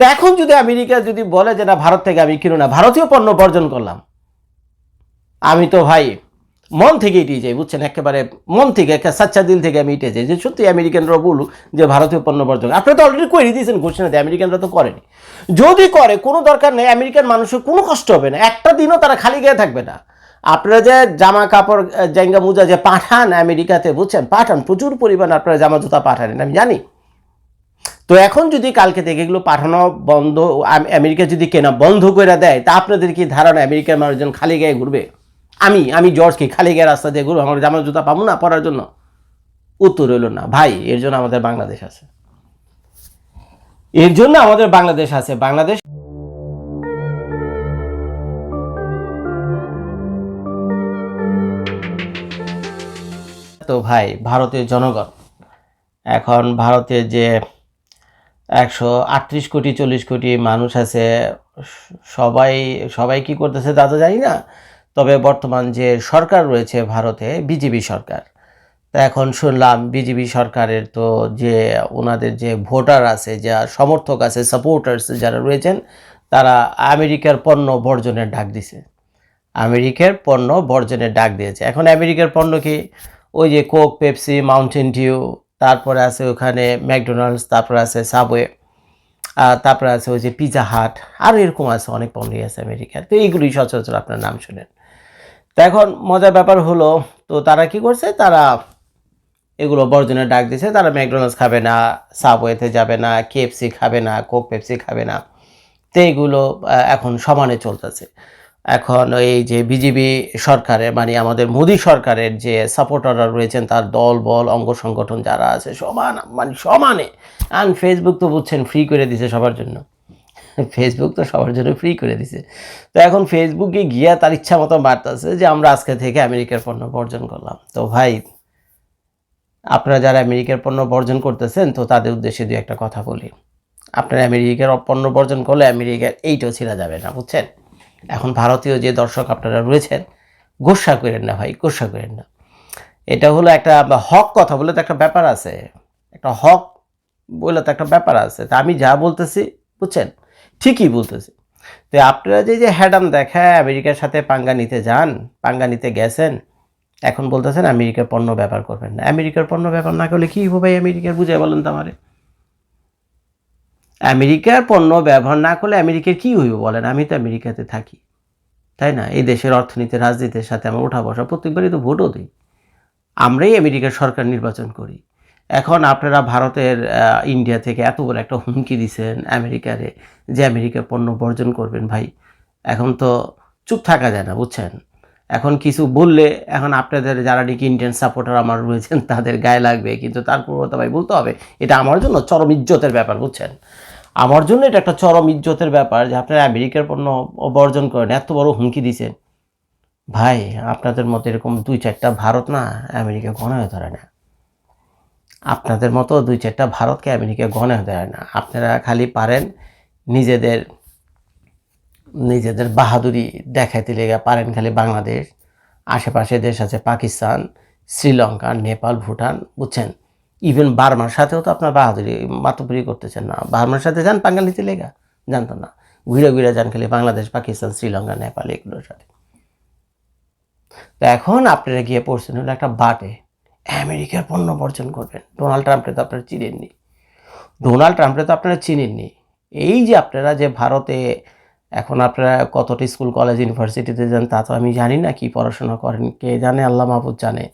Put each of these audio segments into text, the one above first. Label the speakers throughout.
Speaker 1: তো এখন যদি আমেরিকা যদি বলে যে, না, ভারত থেকে আমি কিনো না ভারতীয় পণ্য বর্জন করলাম। আমি তো ভাই মন থেকে এটি যাই, বুঝছেন? একেবারে মন থেকে, একটা সাচ্চা দিল থেকে আমি এটে যাই যে, সত্যি আমেরিকানরা বলুক যে, ভারতীয় পণ্য বর্জন আপনারা তো অলরেডি করে দিয়েছেন ঘোষণা দিয়ে আমেরিকানরা তো করেনি। যদি করে, কোনো দরকার নেই, আমেরিকান মানুষের কোনো কষ্ট হবে না। একটা দিনও তারা খালি গায়ে থাকবে না। আপনারা যে জামা কাপড় জাঙ্গা মুজা যে পাঠান আমেরিকাতে, বুঝছেন? পাঠান, প্রচুর পরিমাণ আপনারা জামা জুতা পাঠান আমি জানি। তো এখন যদি কালকে থেকে এগুলো পাঠানো বন্ধ আমেরিকা যদি কেনা বন্ধ করে দেয়, তা আপনাদের কি ধারণা আমেরিকার মানুষজন খালি গায়ে ঘুরবে? আমি আমি জর্জ কি খালি গায়ে রাস্তা দিয়ে ঘুরবো, আমার জামা জুতা পাবো না পরার জন্য? উত্তর হইল না। ভাই, এর জন্য আমাদের বাংলাদেশ আছে। এর জন্য আমাদের বাংলাদেশ আছে। বাংলাদেশ তো ভাই, ভারতের জনগণ। এখন ভারতের যে একশো আটত্রিশ কোটি, চল্লিশ কোটি মানুষ আছে। সবাই সবাই কি করতেছে তা তো জানি না। তবে বর্তমান যে সরকার রয়েছে ভারতে, বিজেপি সরকার। তা এখন শুনলাম বিজেপি সরকারের তো যে ওনাদের যে ভোটার আছে, যা সমর্থক আছে সাপোর্টার্স যারা রয়েছেন, তারা আমেরিকার পণ্য বর্জনের ডাক দিছে। আমেরিকার পণ্য বর্জনের ডাক দিয়েছে। এখন আমেরিকার পণ্য কি? ওই যে কোক, পেপসি, মাউন্টেন ডিউ তারপরে আছে ওখানে ম্যাকডোনাল্ডস, তারপরে আছে সাবওয়ে, আর তারপরে আছে ওই যে পিজা হাট আরও এরকম আছে অনেক পণ্যই আছে আমেরিকার। তো এইগুলি সচরাচর আপনার নাম শুনেন। তো এখন মজার ব্যাপার হলো, তো তারা কি করছে? তারা এগুলো বর্জনের ডাক দিছে, তারা ম্যাকডোনাল্ডস খাবে না, সাবওয়েতে যাবে না, কেএফসি খাবে না, কোক পেপসি খাবে না। তো এইগুলো এখন সমানে চলতেছে। এখন এই যে বিজেপি সরকারের মানে আমাদের মোদী সরকারের যে সাপোর্টাররা রয়েছেন, তার দল, বল, অঙ্গ সংগঠন যারা আছে, সমান মানে সমানে। আর ফেসবুক তো বুঝছেন ফ্রি করে দিছে সবার জন্য। ফেসবুক তো সবার জন্য ফ্রি করে দিছে। তো এখন ফেসবুকে গিয়া তার ইচ্ছা মতো বার্তাছে যে আমরা আজকে থেকে আমেরিকার পণ্য বর্জন করলাম। তো ভাই, আপনারা যারা আমেরিকার পণ্য বর্জন করতেছেন, তো তাদের উদ্দেশ্যে দু একটা কথা বলি। আপনারা আমেরিকার পণ্য বর্জন করলে আমেরিকার এইটাও ছিঁড়া যাবে না, বুঝছেন? এখন ভারতীয় যে দর্শক আপনারা রয়েছেন, গোসা করেন না ভাই, গোসা করেন না। এটা হলো একটা হক কথা বলে তো একটা ব্যাপার আছে। একটা হক বলে তো একটা ব্যাপার আছে। তা আমি যা বলতেছি, বুঝছেন? ঠিকই বলতেছি। তো আপনারা যে যে হ্যাডাম দেখায় আমেরিকার সাথে পাঙ্গা নিতে যান, পাঙ্গা নিতে গেছেন, এখন বলতেছেন আমেরিকার পণ্য ব্যবহার করবেন না। আমেরিকার পণ্য ব্যবহার না করলে কী হবে ভাই? আমেরিকার বুঝাই বলেন তো আমারে। আমেরিকার পণ্য ব্যবহার না করলে আমেরিকার কী হইব বলেন? আমি তো আমেরিকাতে থাকি। তাই না? এই দেশের অর্থনীতি, রাজনীতির সাথে আমার ওঠা বসা প্রত্যেকবারই তো ভোটও দিই। আমরাই আমেরিকার সরকার নির্বাচন করি। এখন আপনারা ভারতের ইন্ডিয়া থেকে এত বড় একটা হুমকি দিছেন আমেরিকারে যে আমেরিকার পণ্য বর্জন করবেন ভাই। এখন তো চুপ থাকা যায় না, বুঝছেন? এখন কিছু বললে, এখন আপনাদের যারা নাকি ইন্ডিয়ান সাপোর্টার আমার রয়েছেন, তাদের গায়ে লাগবে, কিন্তু তারপর তো ভাই বলতে হবে। এটা আমার জন্য চরম ইজ্জতের ব্যাপার, বুঝছেন? আমার জন্য এটা একটা চরম ইজ্জতের ব্যাপার যে আপনারা আমেরিকার পণ্য বর্জন করেন, এত বড় হুমকি দিছেন। ভাই, আপনাদের মতো এরকম দুই চারটা ভারত না আমেরিকা গণায় ধরে না। আপনাদের মতো দুই চারটা ভারতকে আমেরিকা গণায় ধরে না। আপনারা খালি পারেন নিজেদের নিজেদের বাহাদুরি দেখাইতে লেগে, পারেন খালি বাংলাদেশ, আশেপাশে দেশ আছে পাকিস্তান, শ্রীলঙ্কা, নেপাল, ভুটান, বুঝছেন? ইভেন বার্মার সাথেও তো আপনার বাহাদুরি মাতপুরি করতেছেন না। বার্মার সাথে যান বাঙালিতে লেগা? জানতো না। ঘুরে ঘুরে যান খালি বাংলাদেশ, পাকিস্তান, শ্রীলঙ্কা, নেপাল এগুলোর সাথে। তো এখন আপনারা গিয়ে পড়ছেন হলো একটা বাটে। আমেরিকার পণ্য বর্জন করবেন। ডোনাল্ড ট্রাম্পকে তো আপনারা চিনেননি। ডোনাল্ড ট্রাম্পকে তো আপনারা চিনেননি। এই যে আপনারা যে ভারতে এখন আপনারা কতটা স্কুল, কলেজ, ইউনিভার্সিটিতে যান তা তো আমি জানি না, কি পড়াশোনা করেন, কে জানে, আল্লাহ মাহবুদ জানে।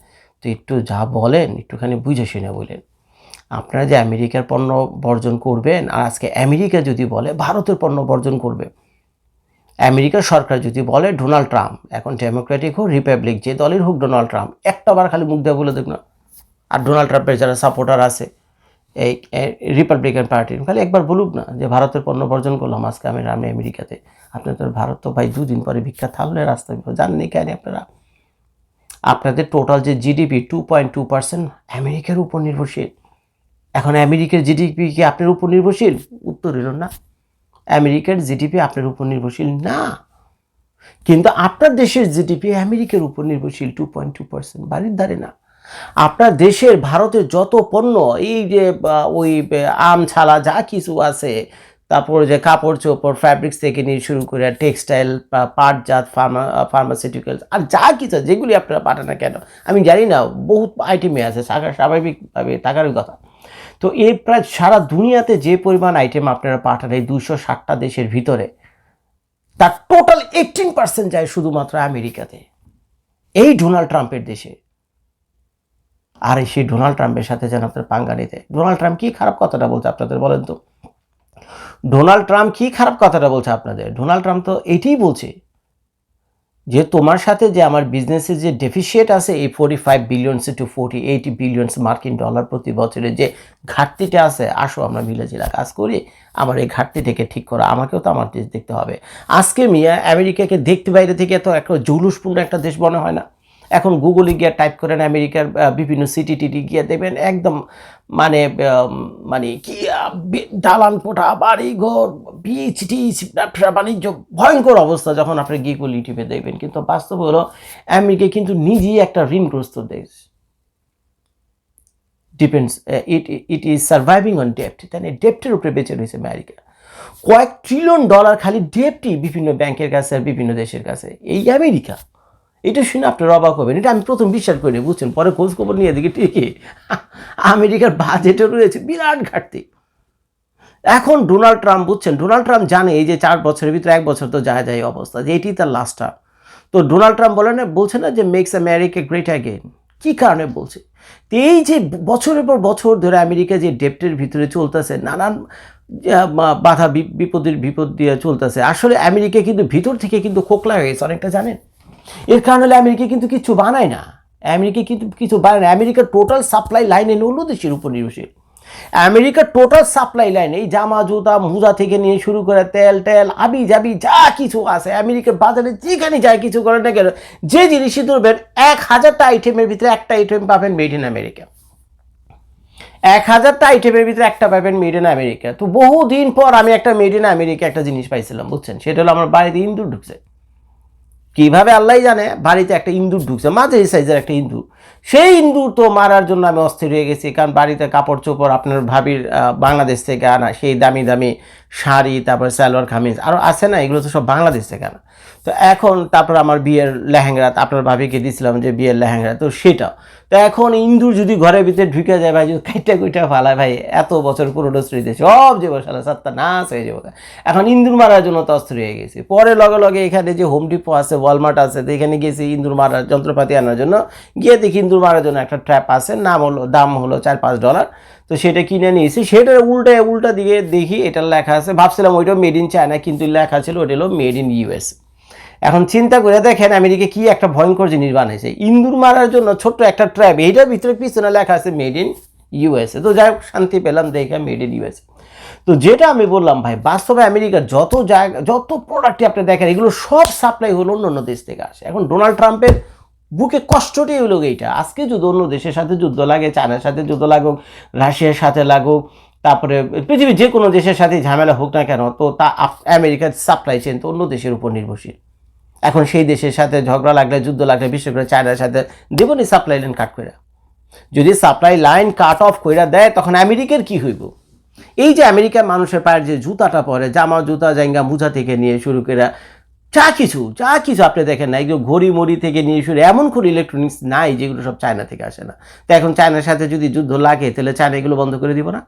Speaker 1: তো একটু যা বলেন, একটুখানি বুঝে শুনে বলেন। আপনারা যে আমেরিকার পণ্য বর্জন করবেন, আর আজকে আমেরিকা যদি বলে, ভারতের পণ্য বর্জন করবে। আমেরিকার সরকার যদি বলে, ডোনাল্ড ট্রাম্প, এখন ডেমোক্রেটিক হোক, রিপাবলিক, যে দলের হোক ডোনাল্ড ট্রাম্প, একটা বার খালি মুখ দিয়ে বলে দেখ না। আর ডোনাল্ড ট্রাম্পের যারা সাপোর্টার আছে, এই রিপাবলিকান পার্টির খালি একবার বলুক না যে ভারতের পণ্য বর্জন করলাম আজকে আমি আমি আমেরিকাতে। আপনাদের ভারত তো ভাই দুদিন পরে ভিক্ষা থাকলে রাস্তায় জাননি কেন আপনারা? আপনাদের টোটাল যে GDP two point two percent আমেরিকার উপর নির্ভরশীল। এখন আমেরিকার জিডিপি কি আপনার উপর নির্ভরশীল? উত্তর এলো না। আমেরিকার জিডিপি আপনার উপর নির্ভরশীল না। কিন্তু আপনার দেশের জিডিপি আমেরিকার উপর নির্ভরশীল টু পয়েন্ট টু পার্সেন্ট বাড়ির ধারে না। আপনার দেশের ভারতের যত পণ্য, এই যে ওই, আম, ছালা, যা কিছু আছে তারপর যে কাপড় চোপড় ফ্যাব্রিক্স থেকে নিয়ে শুরু করে টেক্সটাইল পাটজাত ফার্মা ফার্মাসিউটিক্যালস আর যা কিছু যেগুলি আপনারা পাঠান না কেন, আমি জানি না, বহুত আইটেমে আছে স্বাভাবিকভাবে থাকার কথা। তো এই প্রায় সারা দুনিয়াতে যে পরিমাণ আইটেম আপনারা পাঠান এই দুশো ষাটটা দেশের ভিতরে, তার টোটাল এইটিন পার্সেন্ট যায় শুধুমাত্র আমেরিকাতে। এই ডোনাল্ড ট্রাম্পের দেশে। আর এই সেই ডোনাল্ড ট্রাম্পের সাথে যেন আপনার পাঙ্গা নিতে। ডোনাল্ড ট্রাম্প কী খারাপ কথাটা বলছে আপনাদের বলেন তো? ডোনাল্ড ট্রাম্প কি খারাপ কথাটা বলছে আপনাদের? ডোনাল্ড ট্রাম্প তো এইটাই বলছে যে তোমার সাথে যে আমার বিজনেসের যে ডেফিসিয়েট আছে, এই forty five billions to forty eighty billions মার্কিন ডলার প্রতি বছরে যে ঘাটতিটা আছে, আসো আমরা মিলেজিলা কাজ করি, আমার এই ঘাটতিটাকে ঠিক করা, আমাকেও তো আমার দেশ দেখতে হবে। আজকে মিয়া আমেরিকাকে দেখতে বাইরে থেকে এত একটা জৌলুসপূর্ণ একটা দেশ মনে হয় না? এখন গুগলে গিয়ে টাইপ করেন আমেরিকার বিভিন্ন সিটি টিটি গিয়ে দেবেন একদম মানে মানে কি দালান পোটা বাড়ি ঘর বিচ টিচ ব্যবসা, বাণিজ্য, ভয়ঙ্কর অবস্থা যখন আপনি গিগুল ইউটিউবে দেখবেন। কিন্তু বাস্তব হলো আমেরিকা কিন্তু নিজেই একটা ঋণগ্রস্ত দেশ। Depends it it is surviving on ডেপ্ট তাই ডেপ্টের উপরে বেঁচে রয়েছে আমেরিকা কয়েক ট্রিলিয়ন ডলার খালি ডেপ্টই বিভিন্ন ব্যাংকের কাছে আর বিভিন্ন দেশের কাছে। এই আমেরিকা এটা শুনে আপনারা অবাক হবেন। এটা আমি প্রথম বিশ্বাস করিনি, বুঝছেন? পরে খোঁজ খবর নিয়ে দেখি ঠিকই আমেরিকার বাজেটও রয়েছে বিরাট ঘাটতি। এখন ডোনাল্ড ট্রাম্প, বুঝছেন? ডোনাল্ড ট্রাম্প জানে এই যে চার বছরের ভিতরে এক বছর তো যায় যায় অবস্থা, যে এটি তার লাস্ট তো ডোনাল্ড ট্রাম্প বলে না, বলছে না যে মেক্স আমেরিকা গ্রেট অ্যাগেন কী কারণে বলছে? তো এই যে বছরের পর বছর ধরে আমেরিকা যে ডেপ্টের ভিতরে চলতেছে, নানান বাধা বিপদের, বিপদ দিয়ে চলতেছে। আসলে আমেরিকা কিন্তু ভিতর থেকে কিন্তু খোকলা হয়ে গেছে, অনেকটা জানেন? এর কারণ হলে আমেরিকা কিন্তু কিছু বানায় না। আমেরিকা কিন্তু কিছু বানায় না। আমেরিকার টোটাল সাপ্লাই লাইন এনে অন্য দেশের উপর নির্ভরশীল। আমেরিকার টোটাল সাপ্লাই লাইন এই জামা, জুতা, মোজা থেকে নিয়ে শুরু করে তেল, টেল, আবি জাবি, যা কিছু আছে, আমেরিকার বাজারে যেখানে যা কিছু করে না কেন, যে জিনিসই ধরবেন, এক হাজারটা আইটেমের ভিতরে একটা আইটেম পাবেন মেড ইন আমেরিকা এক হাজারটা আইটেমের ভিতরে একটা পাবেন মেড ইন আমেরিকা তো বহুদিন পর আমি একটা মেড ইন আমেরিকা একটা জিনিস পাইছিলাম, বুঝছেন? সেটা হলো আমার বাড়িতে ইন্দুর ঢুকছে। কীভাবে আল্লাহ জানে? বাড়িতে একটা ইন্দুর ঢুকছে মাঝে সাইজের একটা ইন্দুর সেই ইন্দুর তো মারার জন্য আমি অস্থির হয়ে গেছি, কারণ বাড়িতে কাপড় চোপড় আপনার ভাবির বাংলাদেশ থেকে আনা সেই দামি দামি শাড়ি, তারপর সালোয়ার খামিজ আরও আছে না, এগুলো তো সব বাংলাদেশ থেকে আনা তো এখন তারপর আমার বিয়ের লেহেঙ্গা, আপনার ভাবিকে দিয়েছিলাম যে বিয়ের লেহেঙ্গা, তো সেটা তো এখন ইন্দুর যদি ঘরের ভিতরে ঢুকে যায়, ভাই, যদি কাইটা কুইটা ফালায়, ভাই, এত বছর পুরোনো স্মৃতি সব যে বসালে সাতটা নাচ হয়ে যাবে। এখন ইন্দুর মারার জন্য তো অস্থির হয়ে গেছি। পরে লগে লগে এখানে যে হোম ডিপো আছে ওয়ালমার্ট আছে, তো এখানে গেছি ইন্দুর মারার যন্ত্রপাতি আনার জন্য। গিয়ে দেখি ইন্দুর মারার জন্য একটা ট্র্যাপ আছে, নাম হলো, দাম হলো চার পাঁচ ডলার তো সেটা কিনে নিয়েছি। সেটা উল্টে, উল্টা দিকে দেখি এটার লেখা আছে। ভাবছিলাম ওইটা মেড ইন চায়না কিন্তু লেখা ছিল ওটা হলো মেড ইন ইউএস এখন চিন্তা করে দেখেন আমেরিকা কি একটা ভয়ঙ্কর জিনিস বানাইছে। ইন্দুর মারার জন্য ছোট্ট একটা ট্র্যাপ এইটার ভিতরে পিছনে লেখা আছে মেড ইন ইউএসএ তো যাই হোক, শান্তি পেলাম, দেখে মেড ইন ইউএসএ তো যেটা আমি বললাম ভাই, বাস্তবে আমেরিকার যত জায়গা, যত প্রোডাক্টই আপনি দেখেন, এগুলো সব সাপ্লাই হলো অন্য অন্য দেশ থেকে আসে। এখন ডোনাল্ড ট্রাম্পের বুকে কষ্টটাই হলো এইটা আজকে যদি অন্য দেশের সাথে যুদ্ধ লাগে, চায়নার সাথে যুদ্ধ লাগুক, রাশিয়ার সাথে লাগুক, তারপরে পৃথিবীর যে কোনো দেশের সাথে ঝামেলা হোক না কেন, তো তা আমেরিকার সাপ্লাই চেন তো অন্য দেশের উপর নির্ভরশীল। এখন সেই দেশের সাথে ঝগড়া লাগলে, যুদ্ধ লাগলে বিশেষ করে চায়নার সাথে দেবনি সাপ্লাই লাইন কাট করে যদি সাপ্লাই লাইন কাট অফ কইরা দেয়, তখন আমেরিকার কি হইব? এই যে আমেরিকার মানুষের পায়ের যে জুতাটা পরে, জামা, জুতা জাঙ্গা মুজা থেকে নিয়ে শুরু করে যা কিছু যা কিছু আপনি দেখেন না, এগুলো ঘড়ি মড়ি থেকে নিয়ে শুরু, এমন কোনো ইলেকট্রনিক্স নাই যেগুলো সব চায়না থেকে আসে না। তো এখন চায়নার সাথে যদি যুদ্ধ লাগে, তাহলে চায়না এগুলো বন্ধ করে দিব না?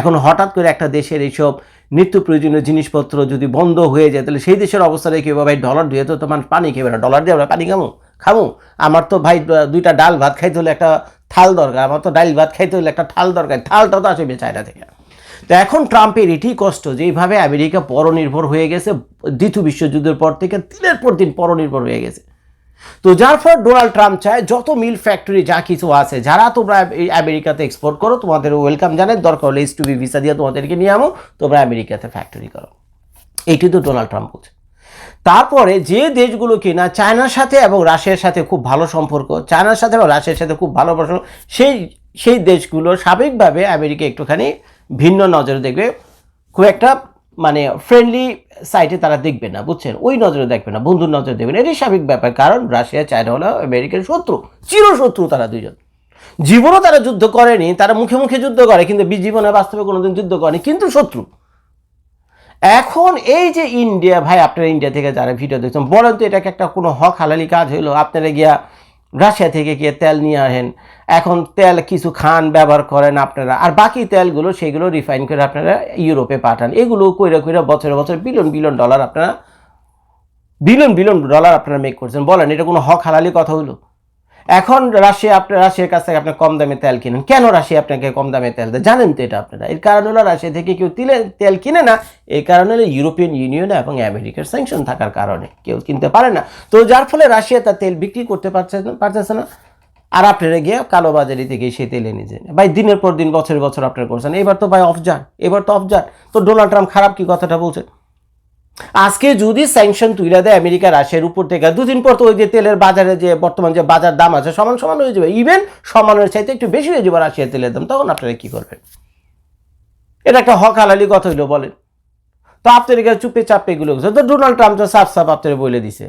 Speaker 1: এখন হঠাৎ করে একটা দেশের এইসব নিত্য প্রয়োজনীয় জিনিসপত্র যদি বন্ধ হয়ে যায়, তাহলে সেই দেশের অবস্থাটা কি? ভাই ডলার দিয়ে তো তোমার পানি খেবে না ডলার দিয়ে আমরা পানি খামো? খামো? আমার তো ভাই দুইটা ডাল ভাত খাইতে হলে একটা থাল দরকার, আমার তো ডাল ভাত খাইতে হলে একটা থাল দরকার, থালটা তো আসবে চায়না থেকে। তো এখন ট্রাম্পের এটি কষ্ট যে এইভাবে আমেরিকা পরনির্ভর হয়ে গেছে, দ্বিতীয় বিশ্বযুদ্ধের পর থেকে দিনের পর দিন পরনির্ভর হয়ে গেছে। তো যার ফলে ডোনাল্ড ট্রাম্প চায় যত মিল ফ্যাক্টরি যা কিছু আছে, যারা তোমরা আমেরিকাতে এক্সপোর্ট করো, তোমাদের ওয়েলকাম জানাই। দরকার হলে এস ভিসা দিয়ে তোমাদেরকে নিয়ে আমো, তোমরা আমেরিকাতে ফ্যাক্টরি করো। এইটি তো ডোনাল্ড ট্রাম্প বলছে। তারপরে যে দেশগুলো কিনা চায়নার সাথে এবং রাশিয়ার সাথে খুব ভালো সম্পর্ক, চায়নার সাথে এবং রাশিয়ার সাথে খুব ভালো সেই সেই দেশগুলো স্বাভাবিকভাবে আমেরিকা একটুখানি ভিন্ন নজরে দেখবে, খুব একটা মানে ফ্রেন্ডলি সাইটে তারা দেখবে না, বুঝছেন? ওই নজরে দেখবে না, বন্ধুর নজরে দেখবে না। এটাই স্বাভাবিক ব্যাপার, কারণ রাশিয়া, চায়না হলো আমেরিকার শত্রু চিরশত্রু তারা দুজন জীবনও তারা যুদ্ধ করেনি, তারা মুখে মুখে যুদ্ধ করে, কিন্তু জীবনে বাস্তবে কোনোদিন যুদ্ধ করেনি, কিন্তু শত্রু। এখন এই যে ইন্ডিয়া, ভাই, আপনারা ইন্ডিয়া থেকে যারা ভিডিও দেখছেন, বলেন তো এটাকে একটা কোনো হক হালালি কাজ হইল? আপনারা গিয়া রাশিয়া থেকে গিয়ে তেল নিয়ে আসেন। এখন তেল কিছু খান ব্যবহার করেন আপনারা। আর বাকি তেলগুলো সেগুলো রিফাইন করে আপনারা ইউরোপে পাঠান। এগুলো কইরা কইরা বছরে বছর বিলিয়ন বিলিয়ন ডলার আপনারা, বিলিয়ন বিলিয়ন ডলার আপনারা মেক করছেন। বলেন, এটা কোনো হক হালালি কথা হলো? এখন রাশিয়া আপনার রাশিয়ার কাছ থেকে আপনি কম দামে তেল কিনেন। কেন রাশিয়া আপনাকে কম দামে তেল দেয়? জানেন তো এটা আপনারা। এর কারণ হলো রাশিয়া থেকে কেউ তিলে, তেল কিনে না। এই কারণ হলো ইউরোপিয়ান ইউনিয়ন এবং আমেরিকার স্যাংশন থাকার কারণে কেউ কিনতে পারে না। তো যার ফলে রাশিয়া তার তেল বিক্রি করতে পারছে পারতেছে না। আর আপনারা গিয়ে কালোবাজারি থেকে সেই তেল এনে যান ভাই, দিনের পর দিন বছরের বছর আপনারা করছেন। এবার তো ভাই অফ যান, এবার তো অফ যান। তো ডোনাল্ড ট্রাম্প খারাপ কি কথাটা বলছে আজকে যদি স্যাংশন তুইরা দেয় আমেরিকা, রাশিয়ার উপর থেকে, দুদিন পর তো ওই যে তেলের বাজারে যে বর্তমান যে বাজার দাম আছে, সমান সমান হয়ে যাবে। ইভেন সমানের চাইতে একটু বেশি হয়ে যাবে রাশিয়ার তেলের দাম, তখন আপনারা কি করবেন? এটা একটা হক হালালি কথা হইল, বলেন। তো আপনার কাছে চুপে চাপে এগুলো তো ডোনাল্ড ট্রাম্প তো সাফ সাফ আপনারা বলে দিছে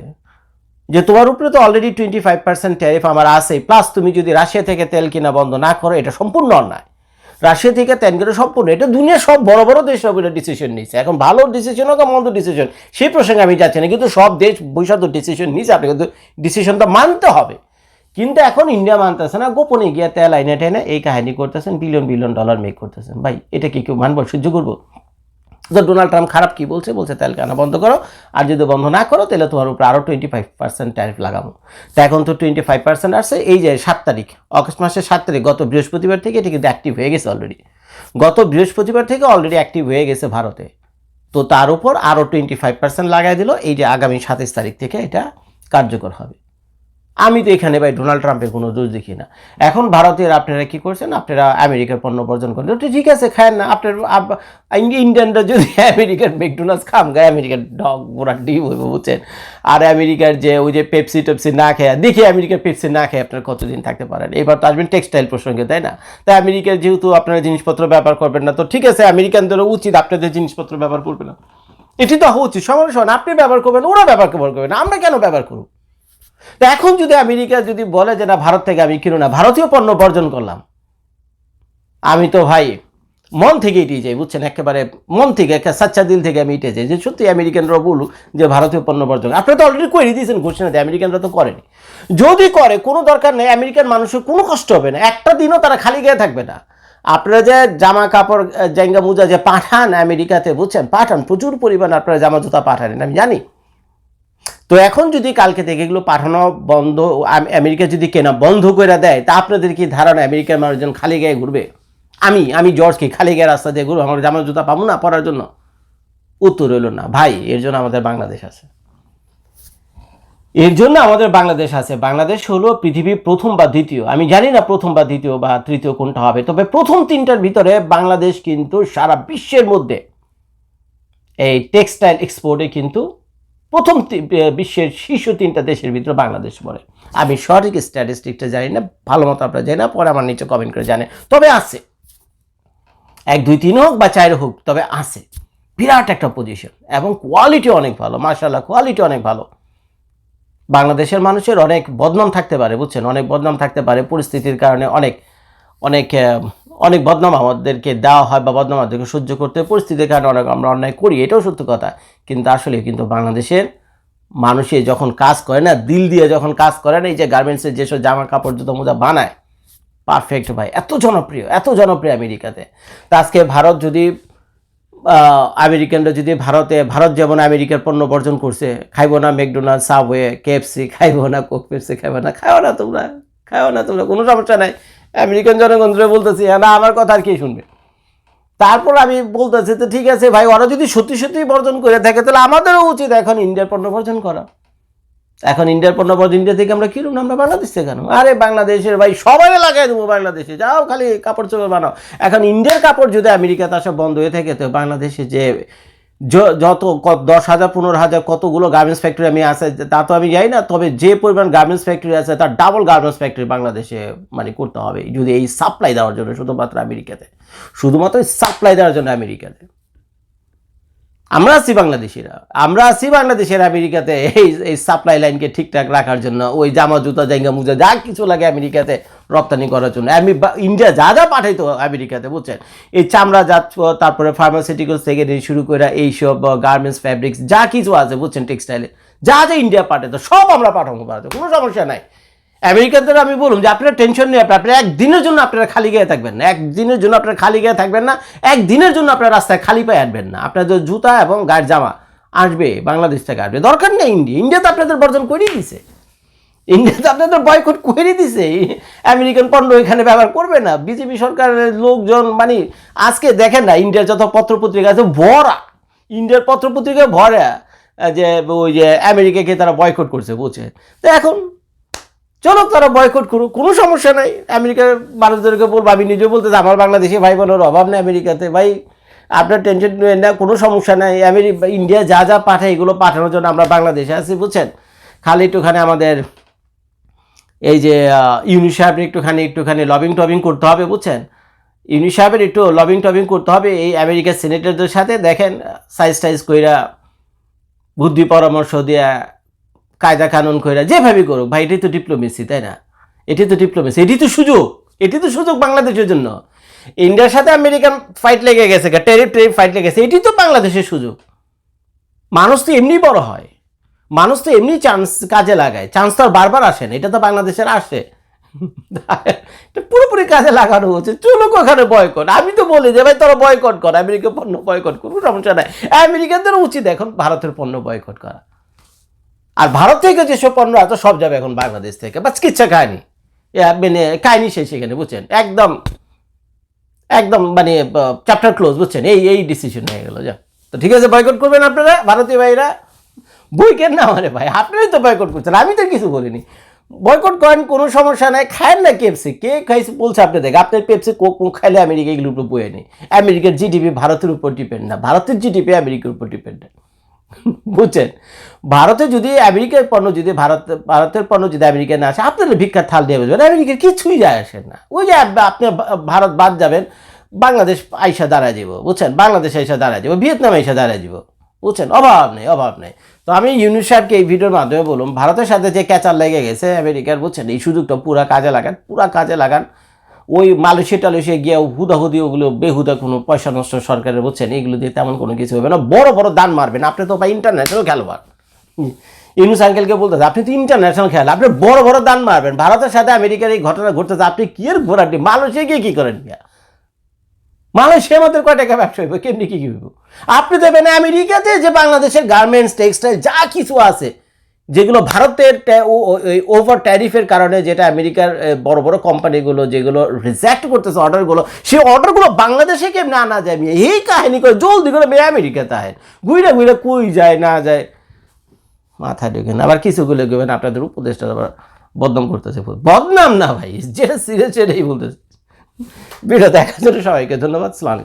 Speaker 1: যে, তোমার উপরে তো already twenty five percent tariff আমার আছে প্লাস তুমি যদি রাশিয়া থেকে তেল কিনা বন্ধ না করো, এটা সম্পূর্ণ অন্যায়। রাশিয়া থেকে ত্যান করে সম্পূর্ণ। এটা দুনিয়ার সব বড় বড় দেশ সব এটা ডিসিশন নিয়েছে। এখন ভালো ডিসিশন হোক মন্দ ডিসিশন সেই প্রসঙ্গে আমি যাচ্ছি না, কিন্তু সব দেশ বৈশাখ ডিসিশন নিয়েছে, আপনি কিন্তু ডিসিশনটা মানতে হবে। কিন্তু এখন ইন্ডিয়া মানতেছে না, গোপনে গিয়ে তেল আইনে টেনে এই কাহিনী করতেছেন বিলিয়ন বিলিয়ন ডলার মেক করতেছেন। ভাই, এটা কি কেউ মানব, সহ্য করব? তো ডোনাল্ড ট্রাম্প খারাপ কি বলছে বলছে তেল কেনা বন্ধ করো, আর যদি বন্ধ না করো, তাহলে তোমার উপরে আরও টোয়েন্টি ফাইভ পার্সেন্ট ট্যারিফ লাগাবো। তো এখন তো টোয়েন্টি ফাইভ পার্সেন্ট আসছে, এই যে সাত তারিখ, অগস্ট মাসের সাত তারিখ, গত বৃহস্পতিবার থেকে এটা কিন্তু অ্যাক্টিভ হয়ে গেছে অলরেডি গত বৃহস্পতিবার থেকে অলরেডি অ্যাক্টিভ হয়ে গেছে ভারতে। তো তার উপর আরও টোয়েন্টি ফাইভ পার্সেন্ট লাগাই দিল, এই যে আগামী সাতাইশ তারিখ থেকে এটা কার্যকর হবে। আমি তো এখানে ভাই ডোনাল্ড ট্রাম্পের কোনো দোষ দেখি না। এখন ভারতের আপনারা কি করছেন? আপনারা আমেরিকার পণ্য বর্জন করেন। তো ঠিক আছে, খায়েন না। আপনার ইন্ডিয়ানরা যদি আমেরিকার ম্যাকডোনাল্ডস খাম, গায়ে আমেরিকার ডগ গোড়া ডিম হইব, বুঝছেন? আর আমেরিকার যে ওই যে পেপসি টেপসি না খেয়ে, দেখি আমেরিকার পেপসি না খেয়ে আপনারা কতদিন থাকতে পারেন? এবার তো আসবেন টেক্সটাইল প্রসঙ্গে, তাই না? তাই আমেরিকার যেহেতু আপনারা জিনিসপত্র ব্যবহার করবেন না, তো ঠিক আছে, আমেরিকানদেরও উচিত আপনাদের জিনিসপত্র ব্যবহার করবে না। এটি তো হওয়া উচিত। সমান সমান আপনি ব্যবহার করবেন, ওরা ব্যবহার ব্যবহার করবেন আমরা কেন ব্যবহার করব? তো এখন যদি আমেরিকা যদি বলে যে, না, ভারত থেকে আমি কিনো না ভারতীয় পণ্য বর্জন করলাম। আমি তো ভাই মন থেকে এটি যাই, বুঝছেন? একেবারে মন থেকে, একটা সাচ্চা দিল থেকে আমি এটে যাই যে, সত্যি আমেরিকানরা বলুক যে, ভারতীয় পণ্য বর্জন আপনি তো অলরেডি করে দিয়েছেন ঘোষণা দিয়ে আমেরিকানরা তো করেনি। যদি করে, কোনো দরকার নেই, আমেরিকান মানুষের কোনো কষ্ট হবে না। একটা দিনও তারা খালি গিয়ে থাকবে না। আপনারা যে জামা কাপড় জাঙ্গা মুজা যে পাঠান আমেরিকাতে, বুঝছেন? পাঠান, প্রচুর পরিমাণ আপনারা জামা জুতা পাঠানেন আমি জানি। তো এখন যদি কালকে থেকে এগুলো পাঠানো বন্ধ, আম- আমেরিকা যদি কেনা বন্ধ করে দেয়, তা আপনাদের কি ধারণা আমেরিকার মানুষজন খালি গায়ে ঘুরবে? আমি আমি জর্জকে খালি গায়ে রাস্তা দিয়ে ঘুরবো, আমার জামা জুতা পাবো না পরার জন্য? উত্তর হইল না। ভাই, এর জন্য আমাদের বাংলাদেশ আছে। এর জন্য আমাদের বাংলাদেশ আছে। বাংলাদেশ হলো পৃথিবীর প্রথম বা দ্বিতীয়। আমি জানি না প্রথম বা দ্বিতীয় বা তৃতীয় কোনটা হবে, তবে প্রথম তিনটার ভিতরে বাংলাদেশ কিন্তু সারা বিশ্বের মধ্যে এই টেক্সটাইল এক্সপোর্টে কিন্তু প্রথম বিশ্বের শীর্ষ তিনটা দেশের ভিতরে বাংলাদেশ পড়ে। আমি সঠিক স্ট্যাটিস্টিকটা জানি না, ভালো মতো আপনারা জানি না, পরে আমার নিচে কমেন্ট করে জানে তবে আছে। এক, দুই, তিন হোক বা চার হোক, তবে আছে। বিরাট একটা পজিশন এবং কোয়ালিটি অনেক ভালো মার্শাল্লাহ কোয়ালিটি অনেক ভালো। বাংলাদেশের মানুষের অনেক বদনাম থাকতে পারে, বুঝছেন? অনেক বদনাম থাকতে পারে, পরিস্থিতির কারণে অনেক অনেক অনেক বদনাম আমাদেরকে দেওয়া হয় বা বদনাম আমাদেরকে সহ্য করতে। পরিস্থিতির কারণে অনেক আমরা অন্যায় করি, এটাও সত্য কথা। কিন্তু আসলে কিন্তু বাংলাদেশের মানুষে যখন কাজ করে না, দিল দিয়ে যখন কাজ করে না, এই যে গার্মেন্টসের যেসব জামা কাপড় জুতো মোজা বানায় পারফেক্ট ভাই, এত জনপ্রিয় এত জনপ্রিয় আমেরিকাতে। তা আজকে ভারত যদি আমেরিকানরা যদি ভারতে, ভারত যেমন আমেরিকার পণ্য বর্জন করছে, খাইবো না ম্যাকডোনাল্ড সাবওয়ে, কেএফসি, খাইবো না কোক পেপসি, খাইবো না খাও না তোমরা খাও না তোমরা, কোনো সমস্যা নাই। আমেরিকান জনগণরা বলতেছি হ্যাঁ না আমার কথা আর কে শুনবে? তারপর আমি বলতেছি, তো ঠিক আছে ভাই, ওরা যদি সত্যি সত্যি বর্জন করে থাকে, তাহলে আমাদেরও উচিত এখন ইন্ডিয়ার পণ্য বর্জন করা। এখন ইন্ডিয়ার পণ্য বর্জন, ইন্ডিয়া থেকে আমরা কিনুন আমরা বাংলাদেশ থেকে কেন আরে, বাংলাদেশের ভাই, সবাই লাগাই দেবো বাংলাদেশে। যাও খালি কাপড় চোপড় বানাও। এখন ইন্ডিয়ার কাপড় যদি আমেরিকাতে আসা বন্ধ হয়ে থাকে, তো বাংলাদেশে যে য- যত দশ হাজার, পনেরো হাজার কতগুলো গার্মেন্টস ফ্যাক্টরি আমি আছে তা তো আমি যাই না, তবে যে পরিমাণ গার্মেন্টস ফ্যাক্টরি আছে, তার ডাবল গার্মেন্টস ফ্যাক্টরি বাংলাদেশে মানে করতে হবে, যদি এই সাপ্লাই দেওয়ার জন্য, শুধুমাত্র আমেরিকাতে। শুধুমাত্র সাপ্লাই দেওয়ার জন্য আমেরিকাতে। আমরা আছি বাংলাদেশিরা। আমরা আছি বাংলাদেশের আমেরিকাতে। এই এই সাপ্লাই লাইনকে ঠিকঠাক রাখার জন্য, ওই জামা, জুতা জাইঙ্গা মুজা, যা কিছু লাগে আমেরিকাতে রপ্তানি করার জন্য। আমি ইন্ডিয়া যা যা পাঠাইতো আমেরিকাতে, বুঝছেন? এই চামড়া জাত তারপরে ফার্মাসিউটিক্যালস থেকে শুরু করে এইসব গার্মেন্টস ফ্যাব্রিক্স যা কিছু আছে, বুঝছেন টেক্সটাইলে যা যা ইন্ডিয়া পাঠাইতো, সব আমরা পাঠাবো ভারতে, কোনো সমস্যা নাই। আমেরিকাতে আমি বলুন যে আপনারা টেনশন নেই আপনার আপনারা একদিনের জন্য আপনারা খালি গায়ে থাকবেন না। একদিনের জন্য আপনারা খালি গায়ে থাকবেন না। একদিনের জন্য আপনারা রাস্তায় খালি পায়ে আসবেন না। আপনাদের জুতা এবং গায়ের জামা আসবে, বাংলাদেশ থেকে আসবে। দরকার নেই ইন্ডিয়া। ইন্ডিয়া তো আপনাদের বর্জন করেই দিছে। ইন্ডিয়া তো আপনাদের বয়কট করে দিছে। আমেরিকান পণ্য এখানে ব্যবহার করবে না। বিজেপি সরকারের লোকজন মানে আজকে দেখেন না, ইন্ডিয়ার যত পত্রপত্রিকা আছে, ভরা। ইন্ডিয়ার পত্রপত্রিকা ভরা, যে ওই যে আমেরিকাকে তারা বয়কট করছে বুঝছে তো এখন চলো তারা বয়কট করুক, কোনো সমস্যা নাই। আমেরিকার মানুষদেরকে বলব, আমি নিজেও বলতে আমার বাংলাদেশে ভাই বোনের অভাব নেই আমেরিকাতে। ভাই, আপনার টেনশন নেবেন না, কোনো সমস্যা নাই। আমেরিকা ইন্ডিয়া যা যা পাঠায়, এগুলো পাঠানোর জন্য আমরা বাংলাদেশে আছি, বুঝছেন? খালি একটুখানি আমাদের এই যে ইউনি সাহেবের একটুখানি একটুখানি লবিং টবিং করতে হবে, বুঝছেন? ইউনি সাহেবের একটু লবিং টবিং করতে হবে, এই আমেরিকার সিনেটরদের সাথে দেখেন সাইজ টাইজ কইরা বুদ্ধি পরামর্শ দিয়া কায়দা কানুন কইরা যেভাবে করুক, ভাই, এটাই তো ডিপ্লোমেসি তাই না? এটি তো ডিপ্লোমেসি এটি তো সুযোগ এটি তো সুযোগ বাংলাদেশের জন্য। ইন্ডিয়ার সাথে আমেরিকান ফাইট লেগে গেছে টেরিফ টেরিফ ফাইট লেগে গেছে এটি তো বাংলাদেশের সুযোগ। মানুষ তো এমনি বড় হয়, মানুষ তো এমনি চান্স কাজে লাগায় চান্স তো বারবার আসে না, এটা তো বাংলাদেশের আসে। পুরোপুরি কাজে লাগানো হচ্ছে চলুক ওখানে বয়কট আমি তো বলি যে, ভাই, তোরা বয়কট কর আমেরিকা পণ্য বয়কট করব, সমস্যা নাই। আমেরিকানদের উচিত এখন ভারতের পণ্য বয়কট করা। আর ভারত থেকে যেসব পণ্য আছে সব যাবে এখন বাংলাদেশ থেকে। বাস কিচ্ছা কাহিনি মানে কাহিনি শেষ এখানে বুঝছেন? একদম একদম মানে চ্যাপ্টার ক্লোজ বুঝছেন? এই এই ডিসিশন হয়ে গেল, যা। তো ঠিক আছে বয়কট করবেন আপনারা, ভারতীয় ভাইরা? বই কেন না মানে ভাই, আপনারাই তো বয়কট করছেন, আমি তো কিছু বলিনি। বয়কট করেন, কোনো সমস্যা নাই, খায়েন না কেপসি কে খাইছে বলছে আপনি দেখ আপনার পেপসি কোক মুখ খাইলে আমেরিকা এগুলোর উপর বয়ে নেই আমেরিকার জিডিপি ভারতের উপর ডিপেন্ড না, ভারতের জিডিপি আমেরিকার উপর ডিপেন্ড বুঝছেন? ভারতে যদি আমেরিকার পণ্য যদি ভারত, ভারতের পণ্য যদি আমেরিকায় না আসে আপনারা ভিক্ষার থাল দিয়ে বুঝবেন আমেরিকার কিছুই যায় আসে না। ওই যে আপনি ভারত বাদ যাবেন, বাংলাদেশ আইসা দাঁড়ায় যাব, বুঝছেন? বাংলাদেশ আইসা দাঁড়ায় যাব, ভিয়েতনাম আইসা দাঁড়ায় যাব, বুঝছেন? অভাব নেই অভাব নেই। তো আমি ইউনিট সাহেবকে এই ভিডিওর মাধ্যমে বলুন, ভারতের সাথে যে ক্যাচার লেগে গেছে আমেরিকার, বুঝছেন? এই সুযোগটা পুরা কাজে লাগান, পুরা কাজে লাগান। ওই মালয়েশিয়া টালয়েশিয়া গিয়ে হুদাহুদি ওগুলো বেহুদা কোনো পয়সা নষ্ট সরকারের বলছেন এগুলো দিয়ে তেমন কোনো কিছু হবে না। বড় বড় দান মারবেন। আপনি তো ভাই ইন্টারন্যাশনাল খেলোয়াড়। ইউনুস আঙ্কেলকে বলতেছে আপনি তো ইন্টারন্যাশনাল খেল আপনি বড় বড় দান মারবেন। ভারতের সাথে আমেরিকার এই ঘটনা ঘটতেছে, আপনি কি এর ঘোরাটি মালয়েশিয়া গিয়ে কী করেন মিয়া মালয়েশিয়া আমাদের কয় টাকা ব্যবসা হইব? কেমনি কি কি হইব? আপনি দেবেন আমেরিকাতে যে বাংলাদেশের গার্মেন্টস টেক্সটাইল যা কিছু আছে যেগুলো ভারতের ওভার ট্যারিফের কারণে যেটা আমেরিকার বড় বড় কোম্পানিগুলো যেগুলো রিজেক্ট করতেছে অর্ডারগুলো সেই অর্ডারগুলো বাংলাদেশে কেমনি আনা যায়? মিয়া? এই কাহিনী করে জলদি করে মেয়ে আমেরিকাতে আহেন। ঘুরে ঘুরে কই যায়, না যায়? মাথা ঢুকেন। আবার কিছুগুলো গেবেন, আপনাদের উপদেশটা আবার বদনাম করতেছে। বদনাম না ভাই যেটা সিরিয়াস সেটাই বলতেছে। ভিডিও দেখার জন্য সবাইকে ধন্যবাদ। স্নান